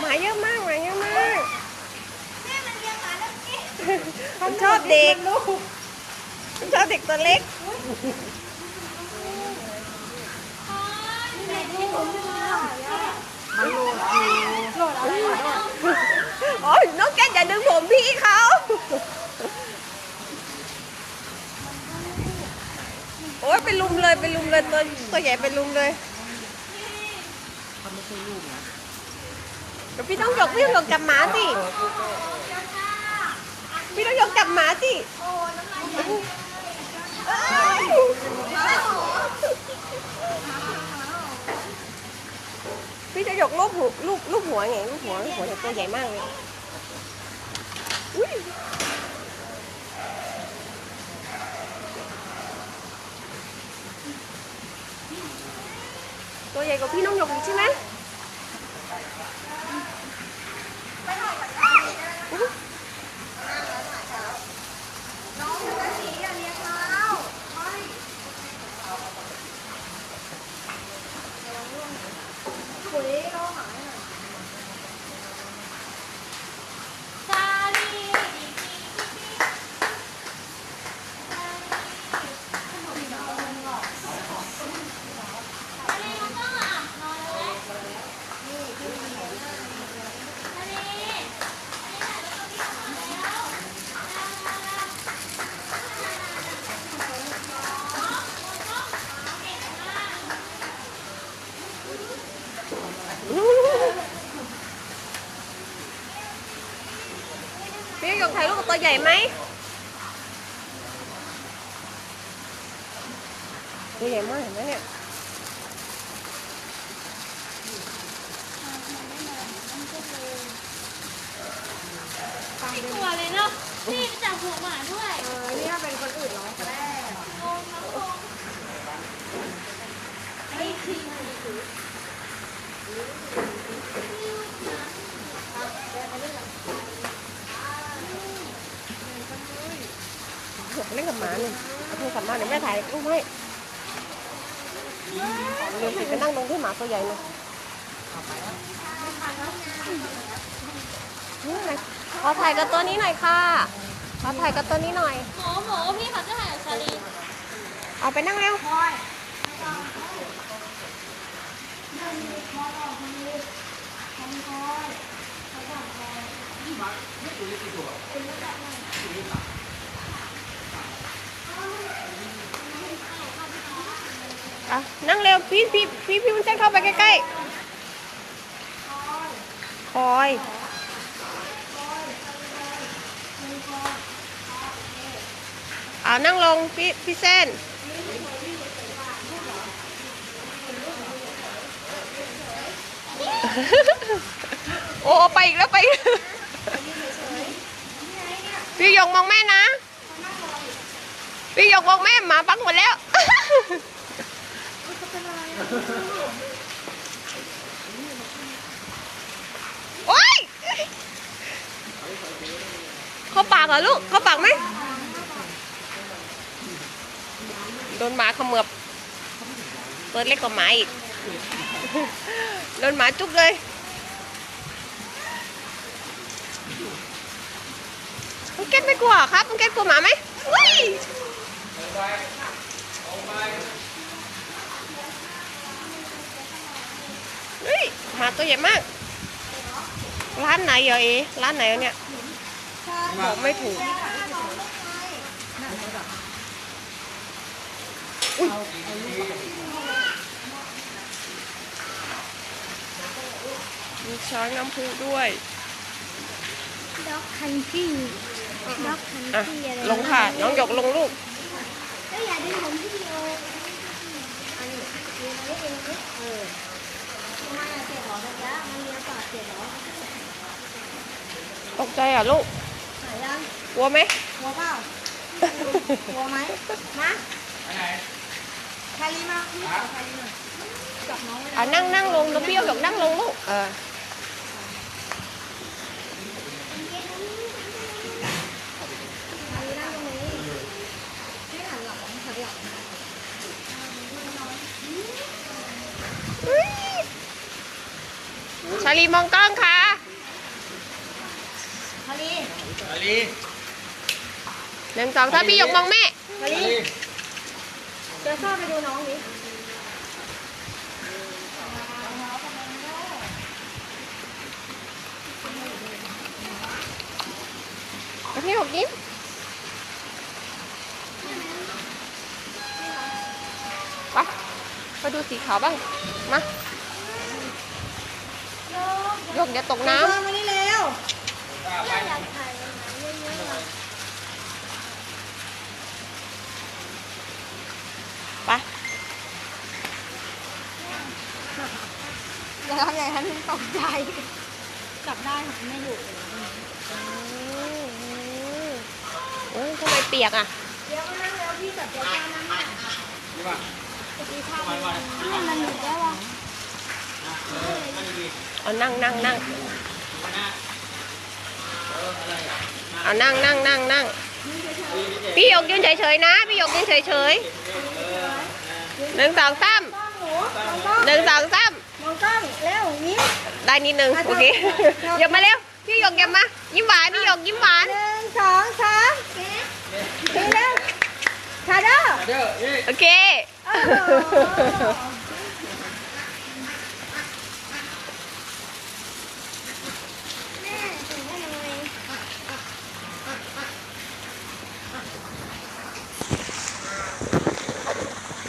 หมาเยอะมากหมาเยอะมากแม่มันเลี้ยงหมาแล้วกินผมชอบเด็กผมชอบเด็กตัวเล็กไหนที่ผมไม่มามันโหลดอยู่โหลดอะไรโหลดอ๋อน้องแก้อย่าดึงผมพี่เขาโอ้ยไปลุมเลยไปลุมเลยตัวตัวใหญ่ไปลุมเลยเขาไม่ ใช่ลูกนะเดี๋ยวพี่ต้องยกพี่ต้องยกจับหมาสิ พี่ต้องยกจับหมาสิเอ้ยพี่จะยกลูกหูลูกลูกหัวไงลูกหัวลูกหัวเนี่ยตัวใหญ่มากเลยอุ้ยตัวใหญ่กว่าพี่น้องหยกอีกใช่ไหมอุ๊ย น้องอยู่กันสีอย่าเลี้ยงเท้าปุ๋ยเราหายหน่อยซาลี พี่หยกถ่ายรูปกับตัวใหญ่ไหมตัวใหญ่มากเห็นไหมเนี่ยทุกตัวเลยเนาะนี่จับหัวหมาด้วย เออนี่ถ้าเป็นคนอื่นร้องแรกโอ้น้ำโป่งไอ้ทีม หยกเล่ นกับหมาหนึ่งเอาโทรศัพท์มาเดี๋ยวแม่ถ่ายรูปให้เดี๋ยวสิไปนั่งตรงที่หมาตัวใหญ่เลยนี่ไงขอถ่ายกับตัวนี้หน่อยค่ะ ขอถ่ายกับตัวนี้หน่อย หมอหมอพี่เขาจะถ่ายกับชาลีเอาไปนั่งเร็ว อะนั่งเร็วพี่พี่พี่พี่วุ้นเส้นเข้าไปใกล้ๆคอยเอานั่งลงพี่พี่เส้นโอ้ไปอีกแล้วไปอีกพี่หยกมองแม่นะพี่หยกมองแม่หมาบังหมดแล้ว โอ๊ยเข้าปากเหรอลูกเข้าปากไหมโดนหมาเขมือบตัวเล็กกว่าหมาอีกโดนหมาจุ๊บเลยมันเก็ตไม่กลัวครับมันเก็ตกลัวหมาไหมอุ้ยเฮ้ย หมาตัวใหญ่มาก ร้านไหนเหรอเอร้านไหนวะเนี่ยบอกไม่ถูกอุ้ยมีช้อนน้ำพุด้วยด็อกคันที่ด็อกคันอะที่อะไรลงค่ะ น้องหยกลงลูกเอ้ยอย่าดึงผมพี่โออันนี้เลี้ยงไว้เองนะเอ ตะกี้มันเลี้ยงปากเจ็บเหรอตกใจอะลูกหายยังกลัวไหมกลัวเปล่ากลัวไหมมาใครมาพี่ขอใครมาจับน้องไว้อะนั่งนั่งลงน้องเปรี้ยวหยกนั่งลงลูกเออ ใครนั่งตรงนี้ให้หันหลังหันหลัง เฮ้ยาลีมองกล้องค่ะพอลีอาลีหนึ่งสองสามพี่หยกมองแม่พอลีเดี๋ยวเข้าไปดูน้องดิพี่หยกยิ้มไปไปดูสีขาวบ้าง มาห ยกอย่าตกน้เดินมานี่เร็วำไปอย่าทำอย่างนั้นตกใจจับได้ค่ะไม่อยู่เอ้ยทำไมเปียกอะเดี๋ยวมานั่งแล้วพี่จับตัวข้านั่งน่ะนี่ป่ะพี่ข้ามันมันหนุนได้ปะ เอานั่งนั่งนั่งเอานั่งนั่งนั่งนั่งพี่หยกยืนเฉยๆนะ พี่หยกยืนเฉยๆหนึ่งสองสามกล้องหนูมองกล้องหนึ่งสองสามมองกล้องเร็วยิ้มได้นิดนึงโอเคหยกมาเร็วพี่หยกอย่ามายิ้มหวานพี่หยกยิ้มหวานหนึ่งสองสามทีเร็วชาโดเด้อนี่โอเคโอ้โห